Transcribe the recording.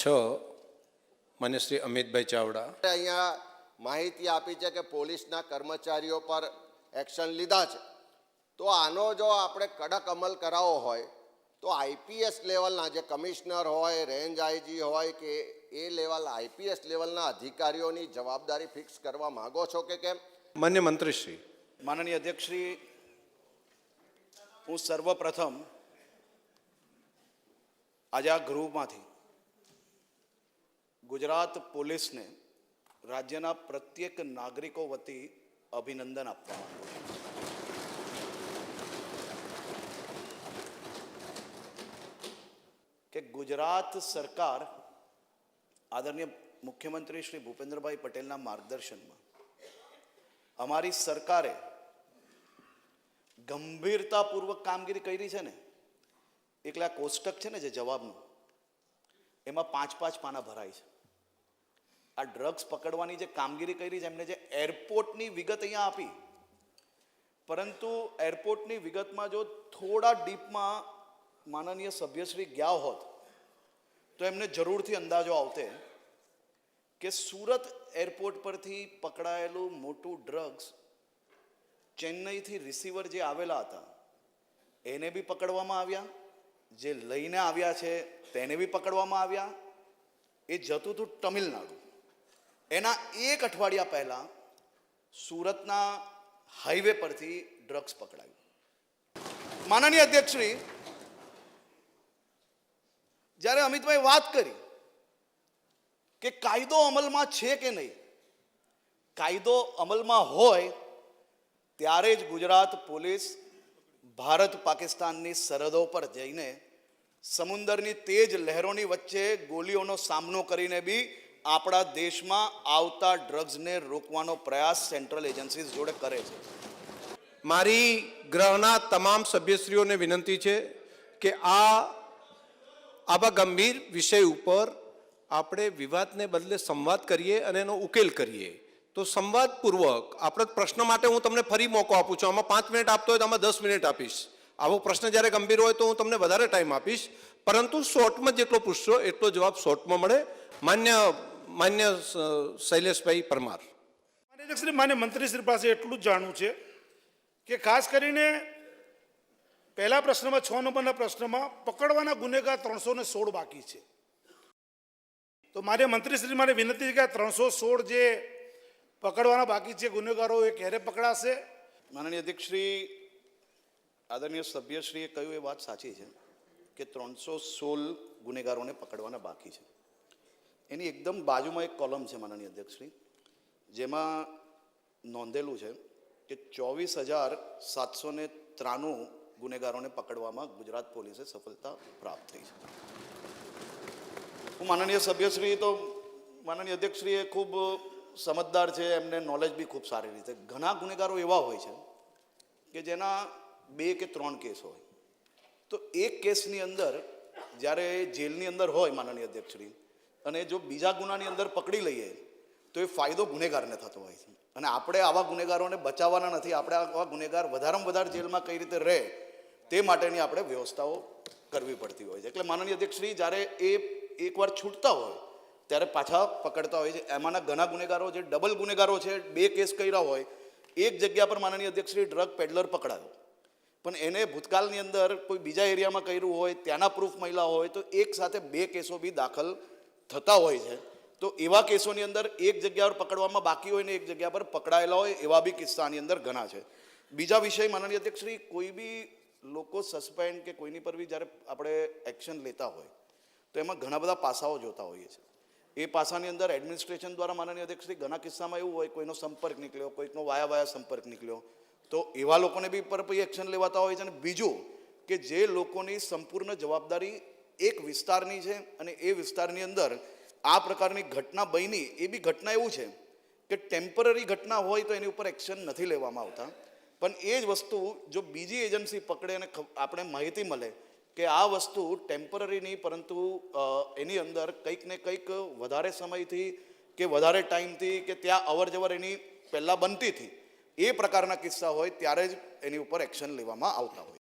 છ મને શ્રી અમિતભાઈ ચાવડા. અહીંયા માહિતી આપી છે કે પોલીસના કર્મચારીઓ પર એક્શન લીધા છે. તો આનો જો આપણે કડક અમલ કરાવવો હોય તો આઈપીએસ લેવલના જે કમિશનર હોય રેન્જ આઈજી હોય કે એ લેવલ આઈપીએસ લેવલના અધિકારીઓની જવાબદારી ફિક્સ કરવા માંગો છો કે કેમ? માન્ય મંત્રીશ્રી. માનનીય અધ્યક્ષશ્રી હું સર્વપ્રથમ આજે આ ગૃહમાંથી ગુજરાત પોલીસને રાજ્યના પ્રત્યેક નાગરિકો વતી અભિનંદન આપવા કે ગુજરાત સરકાર આદરણીય મુખ્યમંત્રી શ્રી ભૂપેન્દ્રભાઈ પટેલના માર્ગદર્શનમાં અમારી સરકારે ગંભીરતાપૂર્વક કામગીરી કરી છે ને, એકલા કોષ્ટક છે ને જે જવાબનું, એમાં પાંચ પાંચ પાના ભરાય છે. આ ડ્રગ્સ પકડવાની જે કામગીરી કરી છે, એમને જે એરપોર્ટની વિગત અહીંયા આપી. પરંતુ એરપોર્ટની વિગતમાં જો થોડા ડીપમાં માનનીય સભ્યશ્રી ગયા હોત, તો એમને જરૂરથી અંદાજો આવતે કે સુરત એરપોર્ટ પરથી પકડાયેલું મોટું ડ્રગ્સ ચેન્નઈથી રિસીવર જે આવેલા હતા, એને બી પકડવામાં આવ્યા. જે લઈને આવ્યા છે, તેને બી પકડવામાં આવ્યા. એ જતું હતું તમિલનાડુ. એના એક અઠવાડિયા પહેલાં સુરતના હાઈવે પરથી ડ્રગ્સ પકડાયું. માનનીય અધ્યક્ષશ્રી, જ્યારે અમિતભાઈ વાત કરી કે કાયદો અમલમાં છે કે નહીં, કાયદો અમલમાં હોય ત્યારે જ ગુજરાત પોલીસ ભારત પાકિસ્તાનની સરહદો પર જઈને સમુંદરની તેજ લહેરોની વચ્ચે ગોલીઓનો સામનો કરીને બી આપણા દેશમાં આવતા ડ્રગ્સને રોકવાનો પ્રયાસ સેન્ટ્રલ એજન્સીઝ જોડે કરે છે. મારી ગ્રહના તમામ સભ્યશ્રીઓને વિનંતી છે કે આ, આવા ગંભીર વિષય ઉપર આપણે વિવાદને બદલે સંવાદ કરીએ અને એનો ઉકેલ કરીએ. તો સંવાદપૂર્વક, આપણે પ્રશ્ન માટે હું તમને ફરી મોકો આપું છું. આમાં પાંચ મિનિટ આપતો હોય તો આમાં દસ મિનિટ આપીશ. આવો પ્રશ્ન જ્યારે ગંભીર હોય તો હું તમને વધારે ટાઈમ આપીશ. પરંતુ શોર્ટમાં જેટલો પૂછશો એટલો જવાબ શોર્ટમાં મળે. માન્ય માન્ય શૈલેષભાઈ પરમાર. માન્ય અધ્યક્ષશ્રી માન્ય મંત્રીશ્રી પાસે એટલું જ જાણવું છે કે ખાસ કરીને પહેલા પ્રશ્નમાં છ નંબરના પ્રશ્નમાં પકડવાના ગુનેગાર ત્રણસો ને સોળ બાકી છે. તો મારે મંત્રીશ્રી મારે વિનંતી છે કે ત્રણસો સોળ જે પકડવાના બાકી છે ગુનેગારો એ ક્યારે પકડાશે? માનનીય અધ્યક્ષશ્રી આદરણીય સભ્યશ્રીએ કહ્યું એ વાત સાચી છે કે ત્રણસો સોળ ગુનેગારોને પકડવાના બાકી છે. એની એકદમ બાજુમાં એક કોલમ છે માનનીય અધ્યક્ષશ્રી, જેમાં નોંધેલું છે કે ચોવીસ હજાર સાતસો ને ત્રાણું ગુનેગારોને પકડવામાં ગુજરાત પોલીસે સફળતા પ્રાપ્ત થઈ છે. હું માનનીય સભ્યશ્રી તો માનનીય અધ્યક્ષશ્રી એ ખૂબ સમજદાર છે, એમને નોલેજ બી ખૂબ સારી રીતે. ઘણા ગુનેગારો એવા હોય છે કે જેના બે કે ત્રણ કેસ હોય. તો એક કેસની અંદર જ્યારે જેલની અંદર હોય માનનીય અધ્યક્ષશ્રી અને જો બીજા ગુનાની અંદર પકડી લઈએ, તો એ ફાયદો ગુનેગારને થતો હોય છે. અને આપણે આવા ગુનેગારોને બચાવવાના નથી. આપણે આવા ગુનેગાર વધારેમાં વધારે જેલમાં કઈ રીતે રહે, તે માટેની આપણે વ્યવસ્થાઓ કરવી પડતી હોય છે. એટલે માનનીય અધ્યક્ષશ્રી જ્યારે એ એકવાર છૂટતા હોય, ત્યારે પાછા પકડતા હોય છે. એમાંના ઘણા ગુનેગારો જે ડબલ ગુનેગારો છે, બે કેસ કર્યા હોય, એક જગ્યા પર માનનીય અધ્યક્ષશ્રી ડ્રગ પેડલર પકડાયો. પણ એને ભૂતકાળની અંદર કોઈ બીજા એરિયામાં કર્યું હોય, ત્યાંના પ્રૂફ મહિલા હોય, તો એક સાથે બે કેસો બી દાખલ થતા હોય છે, તો એવા કેસોની અંદર એક જગ્યા પર પકડવામાં બાકી હોય ને એક જગ્યા પર પકડાયેલા હોય, એવા બી કિસ્સાની અંદર ઘણા છે. બીજા વિષય માનનીય અધ્યક્ષશ્રી કોઈ બી લોકો સસ્પેન્ડ કે કોઈની પર બી જ્યારે આપણે એક્શન લેતા હોય, તો એમાં ઘણા બધા પાસાઓ જોતા હોઈએ છીએ. એ પાસાની અંદર એડમિનિસ્ટ્રેશન દ્વારા માનનીય અધ્યક્ષશ્રી ઘણા કિસ્સામાં એવું હોય, કોઈનો સંપર્ક નીકળ્યો, કોઈકનો વાયા વાયા સંપર્ક નીકળ્યો, તો એવા લોકોને બી પર પછી એક્શન લેવાતા હોય છે અને બીજું કે જે લોકોની સંપૂર્ણ જવાબદારી એક વિસ્તારની છે અને એ વિસ્તારની અંદર આ પ્રકારની ઘટના બની એ બી ઘટના એવું છે કે ટેમ્પરરી ઘટના હોય તો એની ઉપર એક્શન નથી લેવામાં આવતા. પણ એ જ વસ્તુ જો બીજી એજન્સી પકડે અને આપણે માહિતી મળે કે આ વસ્તુ ટેમ્પરરી નહીં પરંતુ એની અંદર કંઈક ને કંઈક વધારે સમયથી કે વધારે ટાઈમથી કે ત્યાં અવર જવર એની પહેલાં બનતી હતી. એ પ્રકારના કિસ્સા હોય ત્યારે જ એની ઉપર એક્શન લેવામાં આવતા હોય.